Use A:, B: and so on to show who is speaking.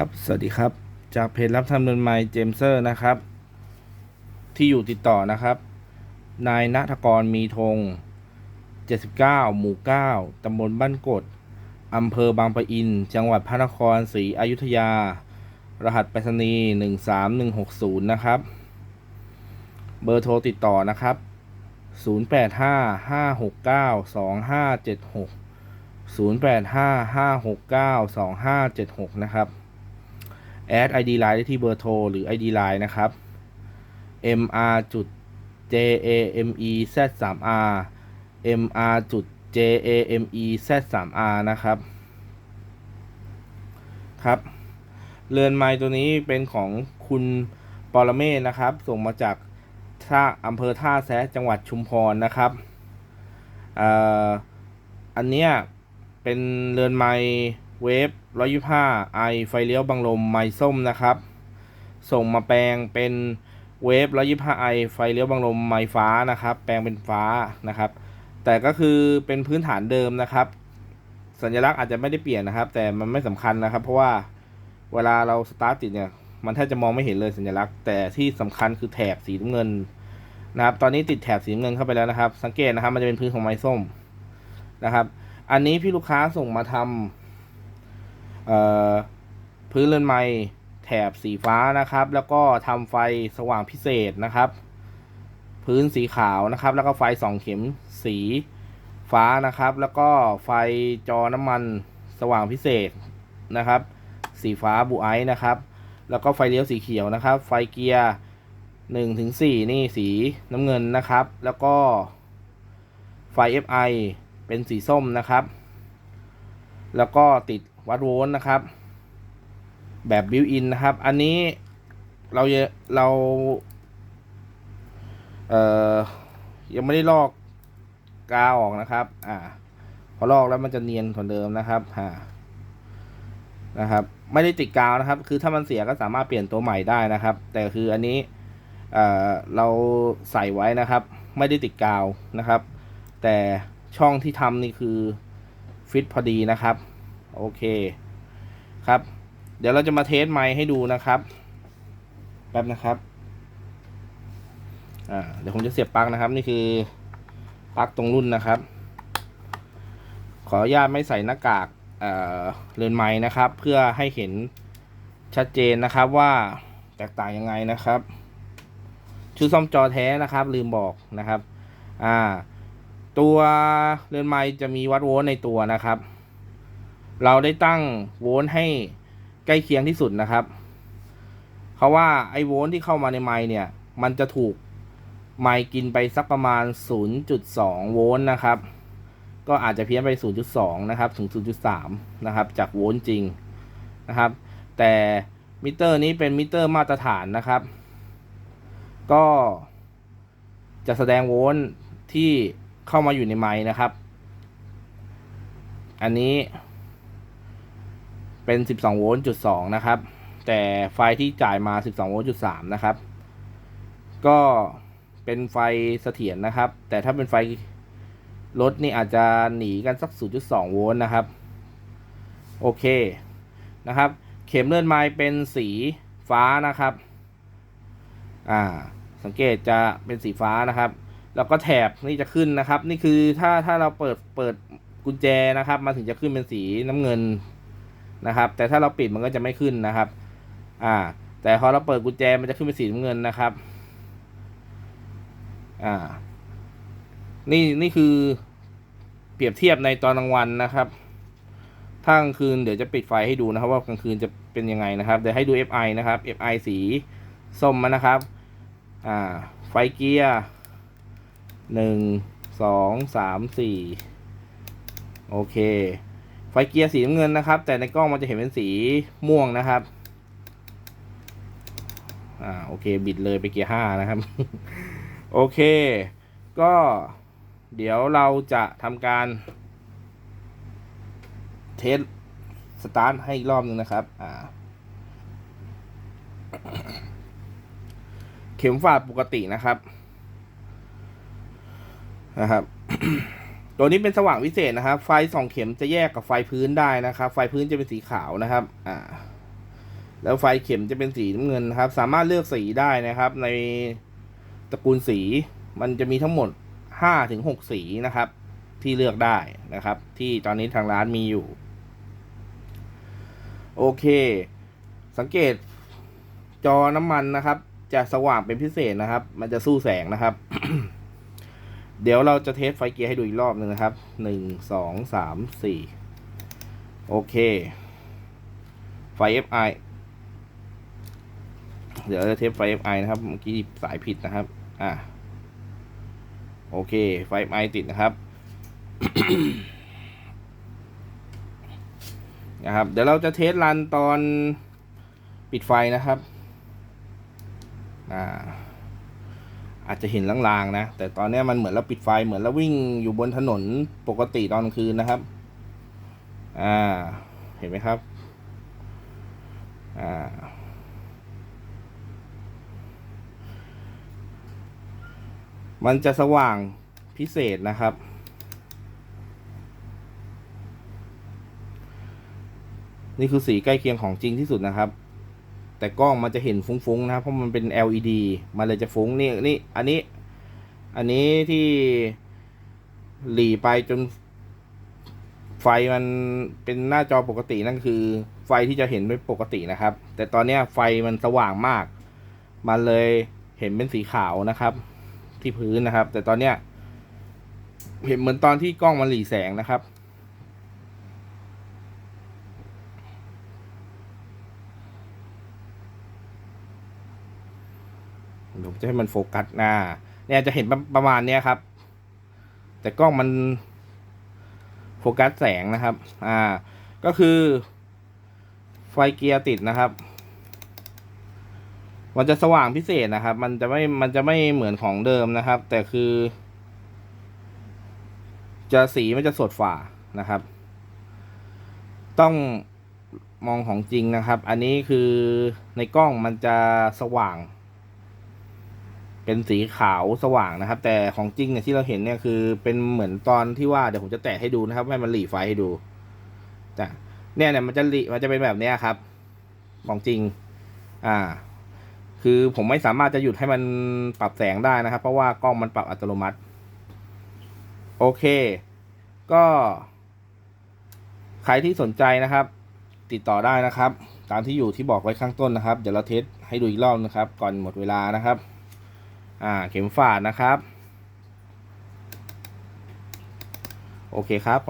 A: ครับ สวัสดีครับ จากเพจรับทำเงินไมเจมเซอร์นะครับ ที่อยู่ติดต่อนะครับ นายณทกรมีธง 79 หมู่ 9 ตำบลบ้านกดอำเภอบางปะอิน จังหวัดพระนครศรีอยุธยา รหัสไปรษณีย์ 13160 นะครับ เบอร์โทรติดต่อนะครับ 0855692576 0855692576 นะครับ แอด ID Line ได้ที่เบอร์โทร หรือ ID Line นะครับ mr จุด jame z 3 r mr จุด jame z 3 r นะครับ ครับ เรือนไม้ตัวนี้เป็นของคุณปรเมศนะครับ ส่งมาจากท่าอำเภอท่าแซะจังหวัดชุมพรนะครับอ่ออันเนี้ยเป็นเรือนไม้เวฟ 125ไอไฟเลี้ยวบังลมไม้ส้มนะครับ ส่งมาแปลงเป็นเวฟ125ไอไฟเลี้ยวบังลมไม้ฟ้านะครับ แปลงเป็นฟ้านะครับ แต่ก็คือเป็นพื้นฐานเดิมนะครับ สัญลักษณ์อาจจะไม่ได้เปลี่ยนนะครับ แต่มันไม่สำคัญนะครับ เพราะว่าเวลาเราสตาร์ทติดเนี่ยมันแทบจะมองไม่เห็นเลยสัญลักษณ์ แต่ที่สำคัญคือแถบสีน้ำเงินนะครับ ตอนนี้ติดแถบสีน้ำเงินเข้าไปแล้วนะครับ สังเกตนะครับ มันจะเป็นพื้นของไม้ส้มนะครับ อันนี้พี่ลูกค้าส่งมาทำเอ่อ พื้นเรือนไม้แถบสีฟ้านะครับ แล้วก็ทำไฟสว่างพิเศษนะครับ พื้นสีขาวนะครับ แล้วก็ไฟสองเข็มสีฟ้านะครับ แล้วก็ไฟจอน้ำมันสว่างพิเศษนะครับ สีฟ้าบูไอซ์นะครับ แล้วก็ไฟเลี้ยวสีเขียวนะครับ ไฟเกียร์หนึ่งถึงสี่นี่สีน้ำเงินนะครับ แล้วก็ไฟ FI เป็นสีส้มนะครับ แล้วก็ติด วัดโวลต์นะครับ แบบบิวอินนะครับ อันนี้เราเราเอ่อยังไม่ได้ลอกกาวออกนะครับ อ่า พอลอกแล้วมันจะเนียนกว่าเดิมนะครับอ่านะครับ ไม่ได้ติดกาวนะครับ คือถ้ามันเสียก็สามารถเปลี่ยนตัวใหม่ได้นะครับ แต่คืออันนี้เอ่อเราใส่ไว้นะครับ ไม่ได้ติดกาวนะครับ แต่ช่องที่ทำนี่คือฟิตพอดีนะครับ โอเคครับ เดี๋ยวเราจะมาเทสไมค์ให้ดูนะครับแป๊บนะครับอ่าเดี๋ยวผมจะเสียบปลั๊กนะครับ นี่คือปลั๊กตรงรุ่นนะครับ ขออนุญาตไม่ใส่หน้ากากเอ่อเรือนไม้นะครับ เพื่อให้เห็นชัดเจนนะครับว่าแตกต่างยังไงนะครับชุดซ่อมจอแท้นะครับ ลืมบอกนะครับ อ่า ตัวเรือนไม้จะมีวัดโวลต์ในตัวนะครับ เราได้ตั้งโวลต์ให้ใกล้เคียงที่สุดนะครับ เพราะว่าไอโวลต์ที่เข้ามาในไม้เนี่ย มันจะถูกไมค์กินไปสักประมาณ 0.2 โวลต์นะครับ ก็อาจจะเพี้ยนไป 0.2 นะครับ ถึง 0.3 นะครับ จากโวลต์จริงนะครับ แต่มิเตอร์นี้เป็นมิเตอร์มาตรฐานนะครับ ก็จะแสดงโวลต์ที่เข้ามาอยู่ในไมค์นะครับ อันนี้ เป็น 12 โวลต์จุด2นะครับ แต่ไฟที่จ่ายมา 12 โวลต์จุด3นะครับ ก็เป็นไฟเสถียรนะครับ แต่ถ้าเป็นไฟรถนี่อาจจะหนีกันสัก 0.2 โวลต์นะครับ โอเคนะครับ เข็มเลื่อนไม้เป็นสีฟ้านะครับ อ่า สังเกตจะเป็นสีฟ้านะครับ แล้วก็แถบนี่จะขึ้นนะครับ นี่คือถ้าถ้าเราเปิดเปิดกุญแจนะครับ มันถึงจะขึ้นเป็นสีน้ำเงิน นะครับ แต่ถ้าเราปิดมันก็จะไม่ขึ้นนะครับ อ่า แต่พอเราเปิดกุญแจมันจะขึ้นเป็นสีน้ำเงินนะครับ อ่า นี่นี่คือเปรียบเทียบในตอนกลางวันนะครับถ้ากลางคืนเดี๋ยวจะปิดไฟให้ดูนะครับ ว่ากลางคืนจะเป็นยังไงนะครับเดี๋ยวให้ดู FI นะครับ FI สีส้มนะครับอ่าไฟเกียร์หนึ่งสองสามสี่โอเค ไฟเกียร์สีน้ำเงินนะครับ แต่ในกล้องมันจะเห็นเป็นสีม่วงนะครับ อ่าโอเค บิดเลยไปเกียร์ห้านะครับ โอเค ก็เดี๋ยวเราจะทำการ เทสสตาร์ทให้อีกรอบหนึ่งนะครับ อ่า เข็มฝาดปกตินะครับ นะครับ ตัวนี้เป็นสว่างวิเศษนะครับ ไฟสองเข็มจะแยกกับไฟพื้นได้นะครับ ไฟพื้นจะเป็นสีขาวนะครับ อ่า แล้วไฟเข็มจะเป็นสีน้ำเงินนะครับ สามารถเลือกสีได้นะครับ ในตระกูลสีมันจะมีทั้งหมดห้าถึงหกสีนะครับ ที่เลือกได้นะครับ ที่ตอนนี้ทางร้านมีอยู่ โอเค สังเกตจอน้ำมันนะครับ จะสว่างเป็นพิเศษนะครับ มันจะสู้แสงนะครับ เดี๋ยวเราจะเทสไฟเกียร์ให้ดูอีกรอบหนึ่งนะครับหนึ่งสองสามสี่โอเค ไฟ FI เดี๋ยวเราจะเทสไฟ FI นะครับ เมื่อกี้สายผิดนะครับ อะ โอเค ไฟ FI ติดนะครับ นะครับ เดี๋ยวเราจะเทสรันตอนปิดไฟนะครับ อ่า อาจจะเห็นลางๆนะ แต่ตอนนี้มันเหมือนเราปิดไฟเหมือนเราวิ่งอยู่บนถนนปกติตอนกลางคืนนะครับ อ่า เห็นไหมครับ อ่า มันจะสว่างพิเศษนะครับ นี่คือสีใกล้เคียงของจริงที่สุดนะครับ แต่กล้องมันจะเห็นฟุ้งๆนะครับเพราะมันเป็น LED มันเลยจะฟุ้งนี่นี่อันนี้ อันนี้ที่หลีไปจน ไฟมันเป็นหน้าจอปกตินั่นคือ ไฟที่จะเห็นเป็นปกตินะครับ แต่ตอนนี้ไฟมันสว่างมาก มันเลยเห็นเป็นสีขาวนะครับ ที่พื้นนะครับ แต่ตอนเนี้ยเห็นเหมือนตอนที่กล้องมันหลีแสงนะครับ เดี๋ยวผมจะให้มันโฟกัสหน้าเนี่ยจะเห็นประประมาณเนี้ยครับ แต่กล้องมันโฟกัสแสงนะครับ อ่า ก็คือ ไฟเกียร์ติดนะครับ มันจะสว่างพิเศษนะครับ มันจะไม่ มันจะไม่เหมือนของเดิมนะครับ แต่คือ จะสีมันจะสดฝ่านะครับ ต้องมองของจริงนะครับ อันนี้คือในกล้องมันจะสว่าง เป็นสีขาวสว่างนะครับ แต่ของจริงเนี่ยที่เราเห็นเนี่ยคือเป็นเหมือนตอนที่ว่าเดี๋ยวผมจะแตะให้ดูนะครับให้มันหลีไฟให้ดูแต่เนี่ยเนี่ยมันจะหลีมันจะเป็นแบบเนี้ยครับ ของจริง อ่า คือผมไม่สามารถจะหยุดให้มันปรับแสงได้นะครับ เพราะว่ากล้องมันปรับอัตโนมัติ โอเค ก็ ใครที่สนใจนะครับ ติดต่อได้นะครับ ตามที่อยู่ที่บอกไว้ข้างต้นนะครับ เดี๋ยวเราเทสให้ดูอีกรอบนะครับ ก่อนหมดเวลานะครับ อ่าเข็มฝาดนะครับ โอเคครับผม